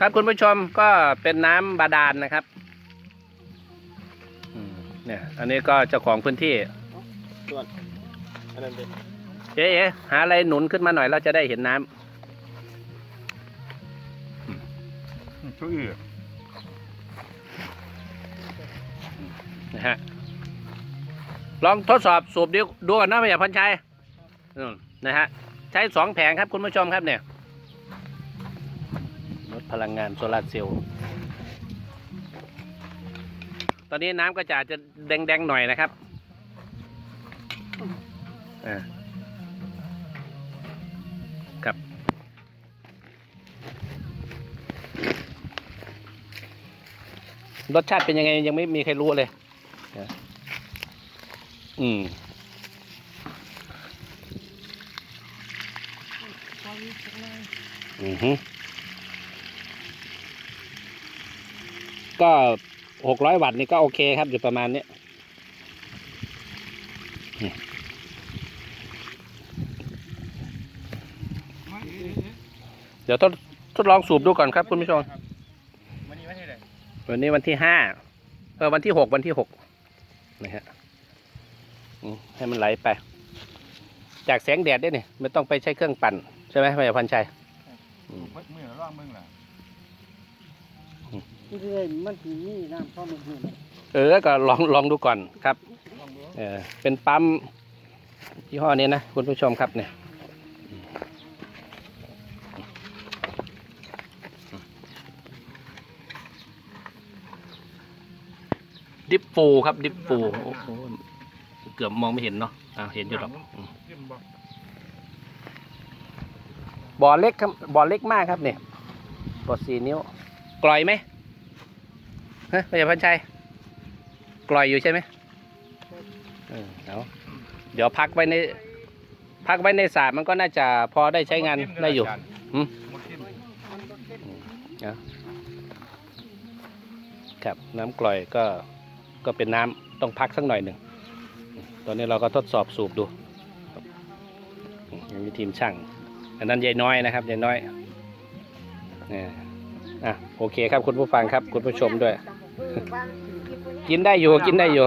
ครับคุณผู้ชมก็เป็นน้ำบาดาลนะครับอืมเนี่ย อันนี้ก็เจ้าของพื้นที่ส่วนอันนั้นเป็นเอ๊ะเอ๊ะหาอะไรหนุนขึ้นมาหน่อยเราจะได้เห็นน้ำช่วยอีกนะฮะลองทดสอบสูบดูดูก่อนนะพี่พันชัยอืมนะฮะ ใช้สองแผงครับคุณผู้ชมครับเนี่ยลด พลังงานโซลาร์เซลล์ตอนนี้น้ำก็จะอาจจะแดงๆหน่อยนะครับครับรสชาติเป็นยังไงยังไม่มีใครรู้เลยอืมอือฮึ ก็หกร้อยวัตต์นี่ก็โอเคครับอยู่ประมาณเนี้ยนี่เดี๋ยวทดทดลองสูบดูก่อนครับคุณผู้ชมวันนี้วันที่ไหนวันนี้วันที่ห้าเออวันที่หกวันที่หกนะฮะอืมให้มันไหลไป จากแสงแดดได้เนี่ยไม่ต้องไปใช้เครื่องปั่น ใช่ไหมพยาพันชัยเมื่อเมื่อร่องมึงล่ะที่ เรื่อยมันถึงนี่น้ำเข้ามือมือเออ ก็ลองลองดูก่อนครับ ลองดูเออเป็นปั๊มยี่ห้อนี้นะคุณผู้ชมครับเนี่ยดิฟฟูครับดิฟฟูโอ้โหเกือบมองไม่เห็นเนาะอ่าเห็นอยู่หรอกอืมขึ้นบ่บ่อเล็กครับบ่อเล็กมากครับเนี่ยบ่อสี่นิ้วกลอยไหม ฮะพยาพันชัยกลอยอยู่ใช่ไหมเออเอาเดี๋ยวพักไว้ใน พักไว้ในสระมันก็น่าจะพอได้ใช้งานได้อยู่หืมหมดทิ่มครับน้ำกร่อยก็ก็เป็นน้ำต้องพักสักหน่อยหนึ่ง ตอนนี้เราก็ทดสอบสูบดูครับยังมีทีมช่าง อันนั้นยายน้อยนะครับยายน้อยเนี่ยอะโอเคครับคุณผู้ฟังครับคุณผู้ชมด้วย กินได้อยู่กินได้อยู่